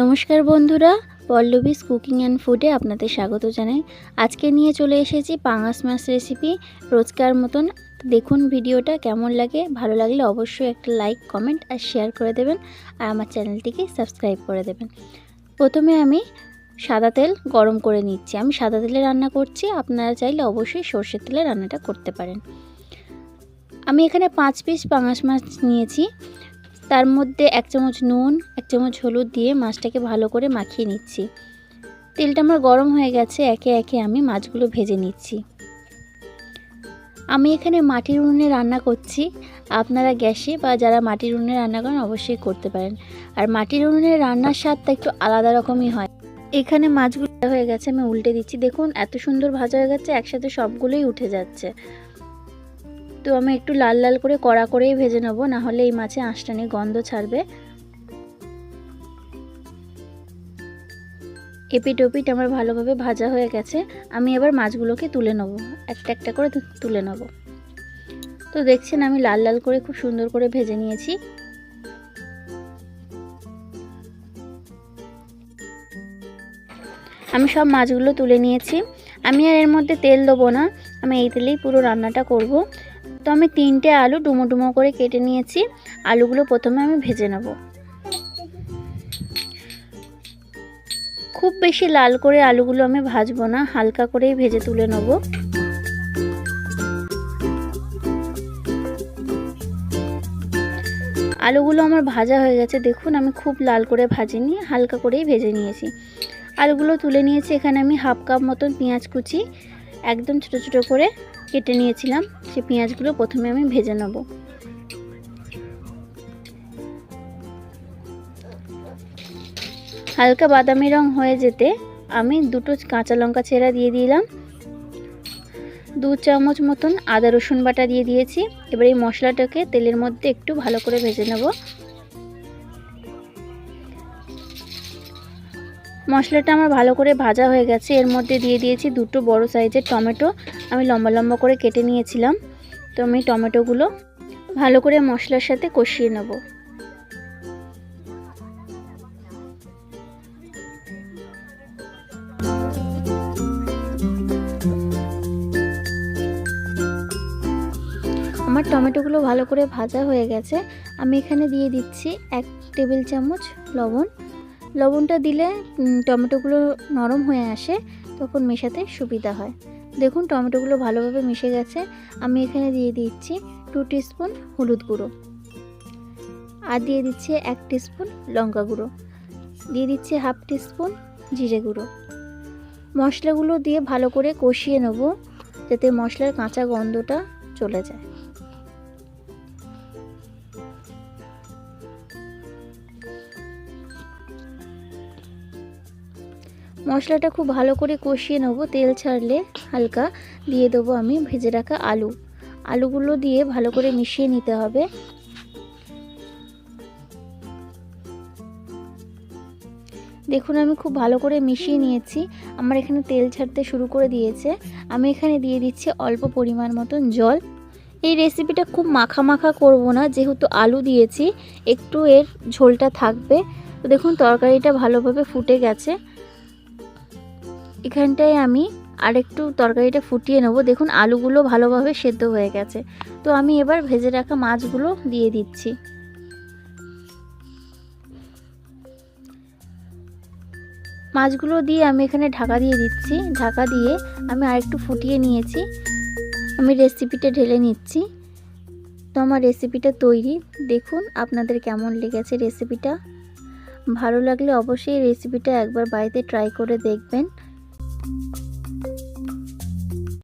নমস্কার বন্ধুরা, Pallavi's cooking and ফুডে আপনাদের স্বাগত জানাই। আজকে নিয়ে চলে এসেছি পাঙাশ মাছ রেসিপি রোজকার মতন দেখুন ভিডিওটা কেমন লাগে। ভালো লাগলে অবশ্যই একটা লাইক কমেন্ট আর শেয়ার করে দেবেন। আর আমার চ্যানেলটিকে সাবস্ক্রাইব করে দেবেন। প্রথমে আমি সাদা তেল গরম করে নিচ্ছি। আমি সাদা তেলে রান্না করছি। আপনারা চাইলে অবশ্যই সর্ষের তেলে রান্নাটা করতে পারেন। আমি এখানে পাঁচ পিস পাঙাশ মাছ নিয়েছি। তার মধ্যে এক চামচ নুন, এক চামচ হলুদ দিয়ে মাছটাকে ভালো করে মাখিয়ে নিচ্ছি। তেলটা আমার গরম হয়ে গেছে, একে একে আমি মাছগুলো ভেজে নিচ্ছি। আমি এখানে মাটির উনুনে রান্না করছি। আপনারা গ্যাসে বা যারা মাটির উনুনে রান্না করেন অবশ্যই করতে পারেন। আর মাটির উনুনে রান্নার স্বাদটা একটু আলাদা রকমই হয়। এখানে মাছগুলো হয়ে গেছে, আমি উল্টে দিচ্ছি। দেখুন, এত সুন্দর ভাজা হয়ে গেছে, একসাথে সবগুলোই উঠে যাচ্ছে। তো আমি একটু লাল লাল করে কড়া করেই ভেজে নেব না হলে এই মাছে আঁশটানি গন্ধ ছাড়বে। এপিট ওপিট আমার ভালোভাবে ভাজা হয়ে গেছে, আমি এবার মাছগুলোকে তুলে নেব, একটা একটা করে তুলে নেব। তো দেখছেন আমি লাল লাল করে খুব সুন্দর করে ভেজে নিয়েছি। আমি সব মাছগুলো তুলে নিয়েছি। আমি আর এর মধ্যে তেল দেবো না আমি এই তেলেই পুরো রান্নাটা করব। তো আমি তিনটে আলু ডুমো ডুমো করে কেটে নিয়েছি। আলুগুলো প্রথমে আমি ভেজে নেব। খুব বেশি লাল করে আলুগুলো আমি ভাজবো না, হালকা করেই ভেজে তুলে নেব। আলুগুলো আমার ভাজা হয়ে গেছে, দেখুন আমি খুব লাল করে ভাজিনি, হালকা করেই ভেজে নিয়েছি। আলুগুলো তুলে নিয়েছি, এখানে আমি হাফ কাপ মতন পেঁয়াজ কুচি একদম ছোটো ছোটো করে কেটে নিয়েছিলাম। সে পেঁয়াজগুলো প্রথমে আমি ভেজে নেব। হালকা বাদামি রং হয়ে যেতে আমি দুটো কাঁচা লঙ্কা ছেঁড়া দিয়ে দিলাম। দু চামচ মতন আদা রসুন বাটা দিয়ে দিয়েছি। এবার এই মশলাটাকে তেলের মধ্যে একটু ভালো করে ভেজে নেব। মশলাটা আমার ভালো করে ভাজা হয়ে গেছে। এর মধ্যে দিয়ে দিয়েছি দুটো বড় সাইজের টমেটো। আমি লম্বা লম্বা করে কেটে নিয়েছিলাম। তো আমি টমেটোগুলো ভালো করে মশলার সাথে কষিয়ে নেব। আমার টমেটোগুলো ভালো করে ভাজা হয়ে গেছে। আমি এখানে দিয়ে দিচ্ছি এক টেবিল চামচ লবণ। লবণটা দিলে টমেটোগুলো নরম হয়ে আসে, তখন মেশাতে সুবিধা হয়। দেখুন, টমেটোগুলো ভালোভাবে মিশে গেছে। আমি এখানে দিয়ে দিচ্ছি টু স্পুন হলুদ গুঁড়ো আর দিয়ে দিচ্ছি এক স্পুন লঙ্কা গুঁড়ো। দিয়ে দিচ্ছি হাফ স্পুন জিরে গুঁড়ো। মশলাগুলো দিয়ে ভালো করে কষিয়ে নেব, যাতে মশলার কাঁচা গন্ধটা চলে যায়। মশলাটা খুব ভালো করে কষিয়ে নেব, তেল ছাড়লে হালকা। দিয়ে দেবো আমি ভেজে রাখা আলু। আলুগুলো দিয়ে ভালো করে মিশিয়ে নিতে হবে। দেখুন, আমি খুব ভালো করে মিশিয়ে নিয়েছি। আমার এখানে তেল ছাড়তে শুরু করে দিয়েছে। আমি এখানে দিয়ে দিচ্ছি অল্প পরিমাণ মতন জল। এই রেসিপিটা খুব মাখা মাখা করব না, যেহেতু আলু দিয়েছি, একটু এর ঝোলটা থাকবে। তো দেখুন, তরকারিটা ভালোভাবে ফুটে গেছে। এখানটায় আমি আরেকটু তরকারিটা ফুটিয়ে নেব। দেখুন, আলুগুলো ভালোভাবে সেদ্ধ হয়ে গেছে। তো আমি এবার ভেজে রাখা মাছগুলো দিয়ে দিচ্ছি। মাছগুলো দিয়ে আমি এখানে ঢাকা দিয়ে দিচ্ছি। ঢাকা দিয়ে আমি আরেকটু ফুটিয়ে নিয়েছি। আমি রেসিপিটা ঢেলে নিচ্ছি। তো আমার রেসিপিটা তৈরি। দেখুন, আপনাদের কেমন লেগেছে রেসিপিটা। ভালো লাগলে অবশ্যই রেসিপিটা একবার বাড়িতে ট্রাই করে দেখবেন।